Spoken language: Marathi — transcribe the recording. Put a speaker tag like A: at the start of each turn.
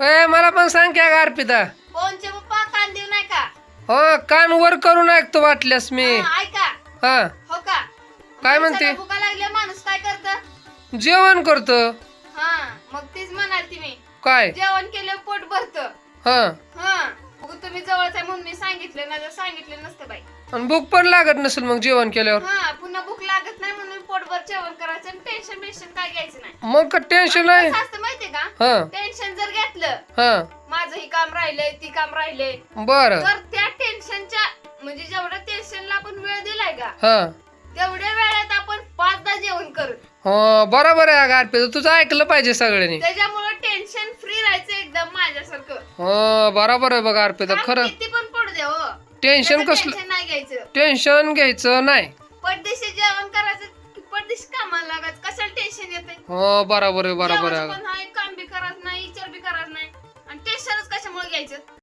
A: ए मला पण सांग क्या गा अर्पिता.
B: फोनचे पप्पा कान देऊ नाही का
A: हो कान वर करून ऐकतो वाटल्यास मी.
B: हा, ऐका.
A: हा.
B: हो का?
A: काय म्हणते?
B: माणसाला भुका लागल्या माणूस काय करत?
A: जेवण करतो.
B: हा मग तीच म्हणाल ती मी.
A: काय?
B: जेवण केलं पोट भरत.
A: हा.
B: हा. मग तुम्ही जवळच आहे म्हणून मी सांगितलं ना जर सांगितलं नसतं बाई.
A: आणि भूक पण लागत नसेल मग जेवण केल्यावर.
B: हा पुन्हा भूक लागत नाही म्हणून पोटभर जेवण करायचं आणि टेन्शन बिन्शन काय घ्यायचं नाही.
A: मग का टेन्शन आहे
B: असतं माहितीये का?
A: हा.
B: टेन्शन जर घेतलं
A: हा.
B: माझं ही काम राहिलंय ती काम राहिलंय.
A: बर.
B: तर त्या टेन्शनच्या म्हणजे जेवढ्या टेन्शनला आपण वेळ दिलाय का
A: हा.
B: तेवढ्या वेळात आपण पाचदा जेवण करू.
A: हो बरोबर आहे अगं अर्पिता तुझं ऐकलं पाहिजे सगळ्यांनी.
B: त्याच्यामुळे टेन्शन फ्री राहायचं एकदम माझ्यासारखं.
A: हो बरोबर आहे बघा अर्पिता
B: काम
A: खरं
B: किती पण पडू द्या हो.
A: टेन्शन कसलं?
B: टेन्शन नाही घ्यायचं.
A: टेन्शन घ्यायचं नाही.
B: पडदेशी जेवण करायचं की पडदेशी कामाला लागायचं कशाला टेन्शन येते
A: हो बरोबर आहे बरोबर आहे
B: घ्यायचं.